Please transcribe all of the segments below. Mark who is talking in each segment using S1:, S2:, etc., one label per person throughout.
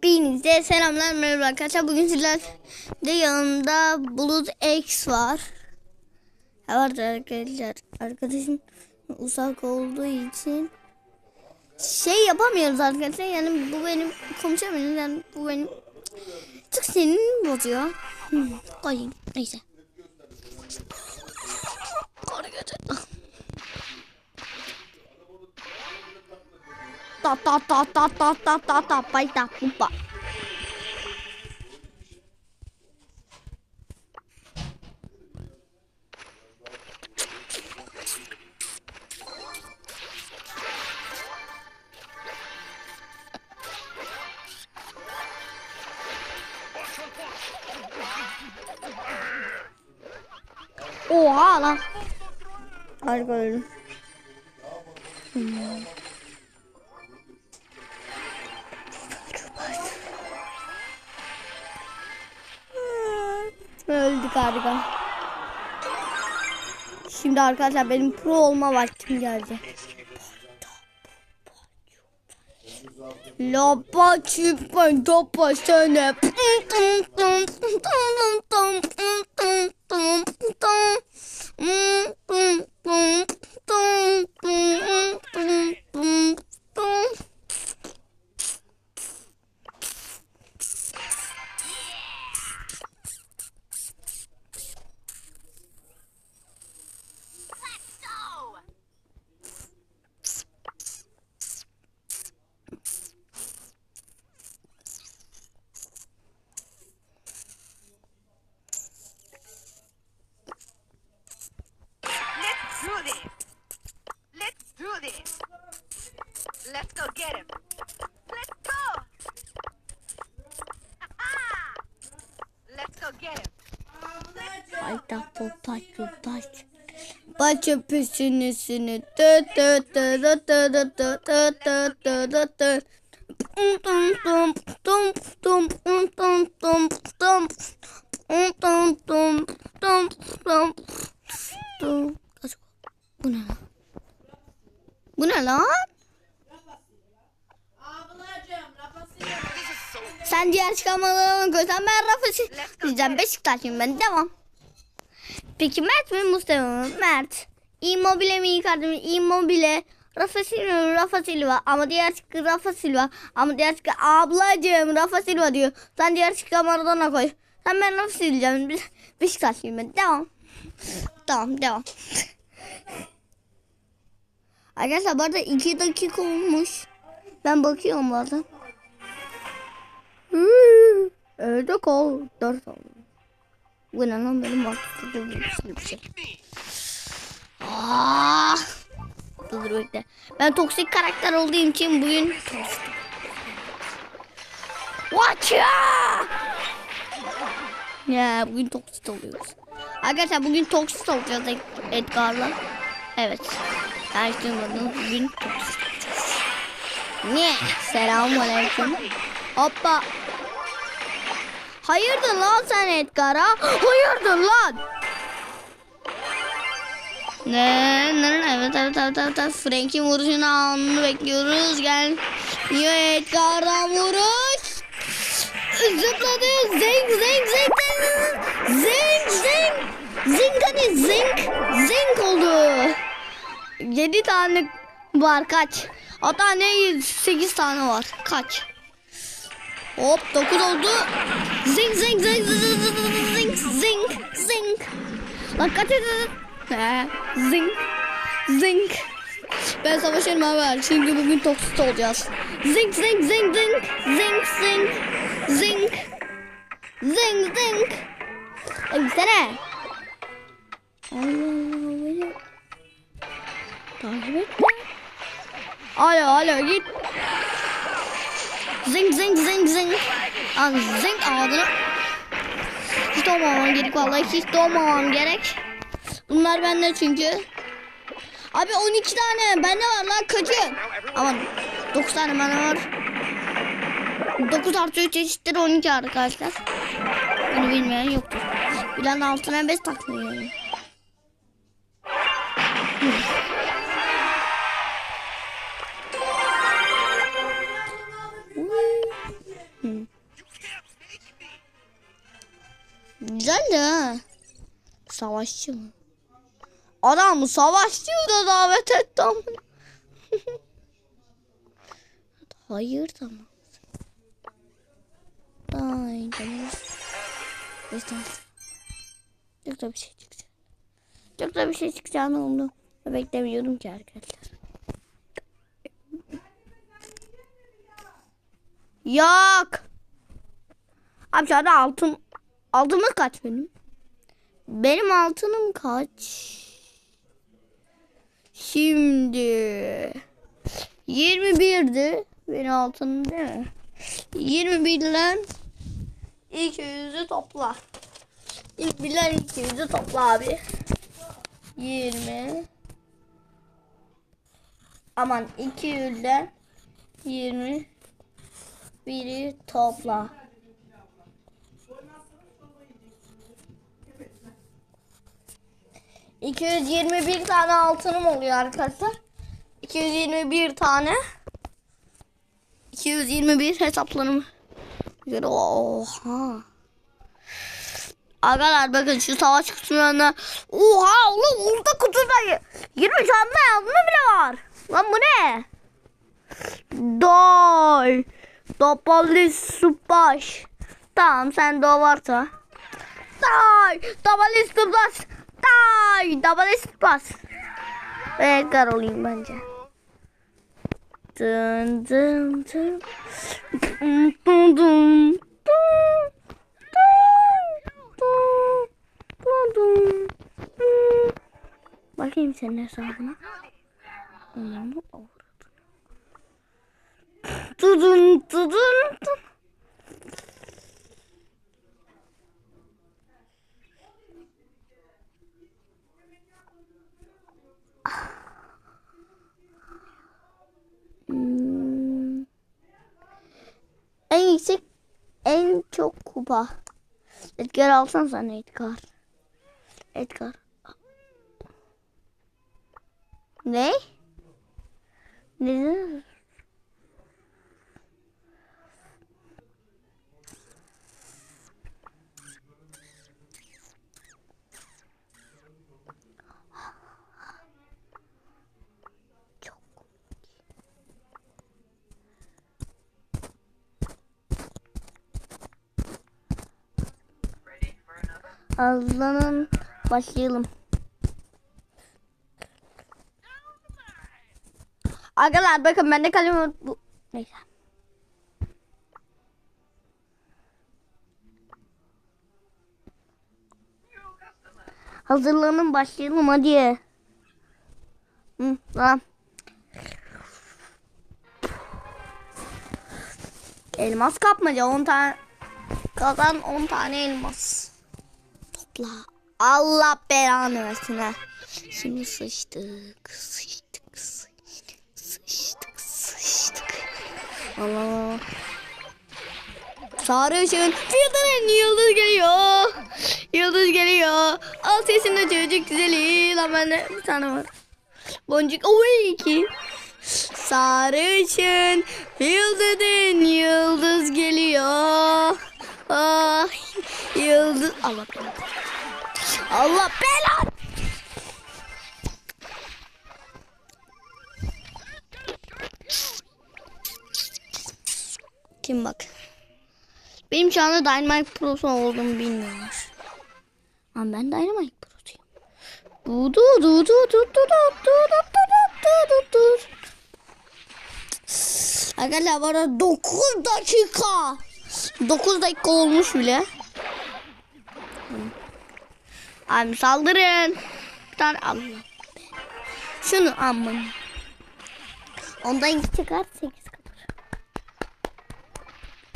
S1: Hepinize selamlar merhaba arkadaşlar. Bugün sizler de yanımda Bulut X var. Evet arkadaşlar. Arkadaşım uzak olduğu için şey yapamıyoruz arkadaşlar. Yani bu benim konuşamıyorum. Yani bu benim çok sinirimi bozuyor. Hmm, koyayım. Neyse. Arkadaşlar. Ta ta ta ta ta ta ta ta pai ta pupa. Oha lan. Harika öldüm. Hmm. Öldük harika. Şimdi arkadaşlar benim pro olma vaktim geldi. Lapa çipen topa sene. Tum tum tum tum tum tum tum tum tum tum tum tum tum Kaç- Bu ne lan? Bu ne lan? Sen diğer çıkamalarını gözden ben Rafa diyeceğim Beşiktaş'ım ben devam. Peki Mert mi Mustafa mı? Mert. Immobile mi Icardi mi? Immobile. Rafa Silva? Rafa Silva. Ama diğer şıkkı Rafa Silva. Ama diğer şıkkı ablacığım Rafa Silva diyor. Sen diğer şıkkı Maradona koy. Sen ben Rafa Silva Be- Beşiktaşlıyım ben. Devam. tamam devam. Arkadaşlar bu arada 2 dakika olmuş. Ben bakıyorum bazen. Evde kal. 4 oldu. Bu ne benim baktığım bir şey. Aa! Dur dur bekle. Ben toksik karakter olduğum için bugün toksik. Watch ya! Ya bugün toksik oluyoruz. Arkadaşlar bugün toksik olacağız Ed- Edgar'la. Evet. Karıştırmadınız bugün toksik olacağız. Ne? Selamun aleyküm. Hoppa. Hayırdır lan sen Edgar'a? Hayırdır lan? Ne? Ne? ne? Evet evet evet evet. evet. Frank'in vuruşunu anını bekliyoruz. Gel. Niye Edgar'dan vuruş? Zıpladı. Zing zing zing zing. Zing zing. Zing hadi zing. Zing oldu. 7 tane var kaç? Hatta ne 8 tane var. Kaç? Hop 9 oldu. Zing Bak kaç edin. Zing. Zing. Ben savaşırım haber. Çünkü bugün toksit olacağız. Zing zing zing zing. Zing zing. Zing. Zing zing. Gitsene. Allah Allah. Beni. Takip etme. Alo alo git. Zing zing zing zing. Zing ağzına. Doğmamam gerek vallahi hiç doğmamam gerek. Bunlar bende çünkü. Abi 12 tane bende var lan kaçın. Aman 9 tane bende var. 9 artı 3 eşittir 12 arkadaşlar. Bunu bilmeyen yoktur. Bilen altına 5 takmıyor. Güzel de ha. Savaşçı mı? Adamı savaşçı da davet etti ama. Hayır tamam. Ay tamam. Destan. Çok da bir şey çıkacak. Çok da bir şey çıkacağını umdum. Beklemiyordum ki arkadaşlar. Yok. Abi şu altın altınım kaç benim? Benim altınım kaç? Şimdi 21'di. Benim altınım değil mi? 21 ile 200'ü topla. İlk bilen 200'ü topla abi. 20 Aman 200'den 20 biri topla. ...221 tane altınım oluyor arkadaşlar. 221 tane. 221 hesaplarım. göre oha. Arkadaşlar bakın şu savaş kutularına. Oha oğlum orada kutuda 20 tane yazma bile var. Lan bu ne? Doy. Dopalı subaş. Tamam sen de o varsa. Doy. Dopalı subaş. Ay double bas. Ve Edgar olayım bence. Dın dın dın. Dın dın dın. Bakayım senin hesabına. Onların avradını. Dudun dudun dudun. Kupa. Edgar alsan sen Edgar. Edgar. Ne? Ne? Azlanın başlayalım. Arkadaşlar bakın bende kalem bu. Neyse. Hazırlanın başlayalım hadi. Hı, tamam. Elmas kapmaca 10 tane kazan 10 tane elmas. Topla. Allah belanı versin ha. Şimdi sıçtık, sıçtık, sıçtık, sıçtık, sıçtık. Allah Allah. Sarı ışığın filtrenin yıldız geliyor. Yıldız geliyor. Al sesinde çocuk güzeli. Lan bende bir tane var. Boncuk. Oy iki. Sarı ışığın yıldızın yıldız geliyor. Ah yıldız. Allah belanı. Allah belanı. Kim bak. Benim şu anda Dynamite Pro'su olduğumu bilmiyormuş. Ama ben Dynamite Pro'suyum. Du du du du du du du du du du du du. Arkadaşlar arada 9 dakika. 9 dakika olmuş bile. Abi saldırın. Bir tane Allah. Şunu aman. Ondan iki çıkar 8 kalır.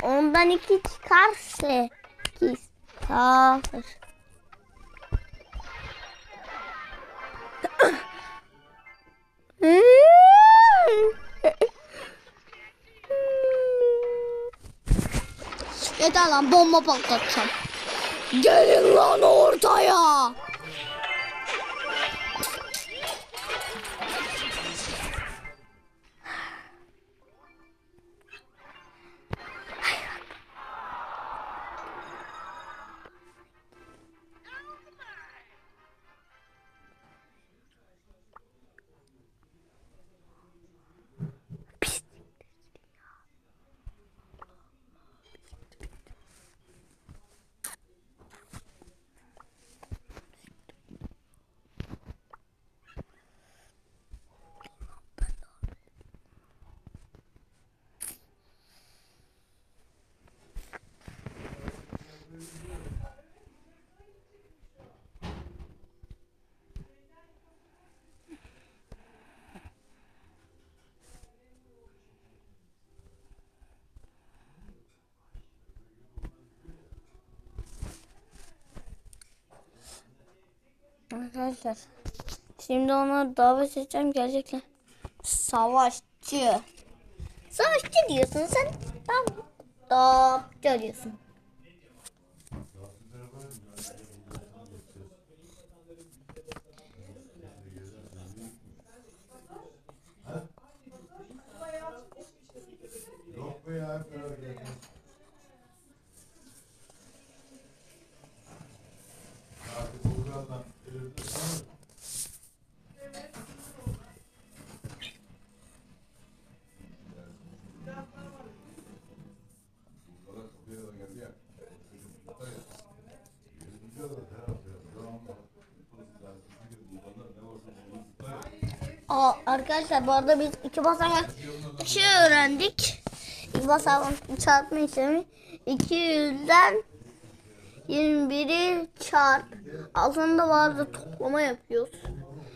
S1: Ondan iki çıkar 8 kalır. Yeter lan bomba patlatacağım. Gelin lan ortaya. Arkadaşlar. Şimdi ona davet edeceğim gelecekler. Savaşçı. Savaşçı diyorsun sen. Tamam. Topçu diyorsun.
S2: Yok
S1: Aa, arkadaşlar bu arada biz iki basamak şey öğrendik. İki basamak çarpma işlemi. 200'den 21'i çarp. Altında vardı toplama yapıyoruz.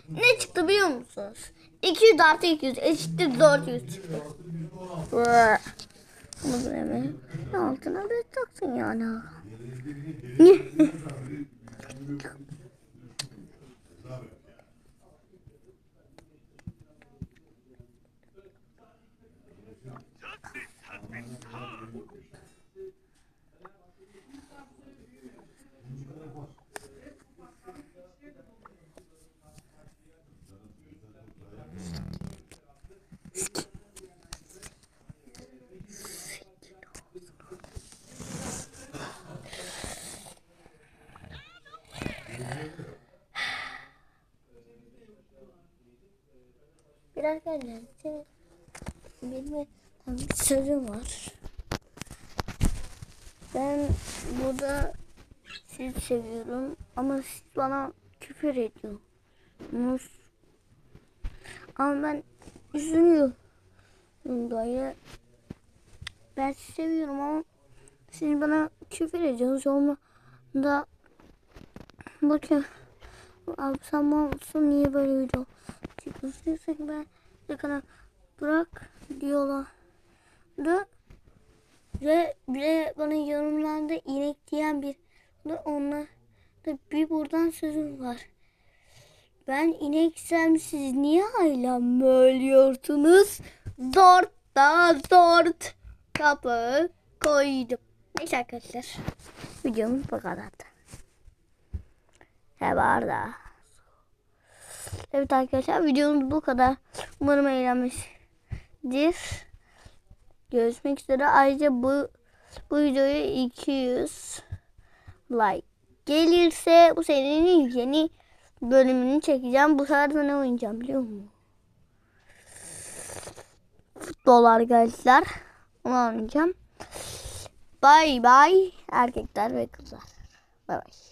S1: Ne çıktı biliyor musunuz? 200 artı 200 eşittir 400 çıktı. Bunu mi? Altına bir taksın yani. Bir arkadaşlar benim sözüm var. Ben burada sizi seviyorum ama siz bana küfür ediyorsunuz. Ama ben üzülüyorum. Dayı ben sizi seviyorum ama siz bana küfür ediyorsunuz. Olma da bakın mal mısın niye böyle video diyorsak ben kadar bırak diyorlar da ve bile bana yorumlarda inek diyen bir onlar da bir buradan sözüm var. Ben ineksem siz niye hala ölüyorsunuz? Dört da dört kapı koydum. Neyse arkadaşlar. Videomuz bu kadardı. He var. Evet arkadaşlar videomuz bu kadar. Umarım eğlenmiştir. Görüşmek üzere. Ayrıca bu bu videoya 200 like gelirse bu serinin yeni bölümünü çekeceğim. Bu sefer de ne oynayacağım biliyor musun? Futbol arkadaşlar. Onu oynayacağım. Bay bay erkekler ve kızlar. Bay bay.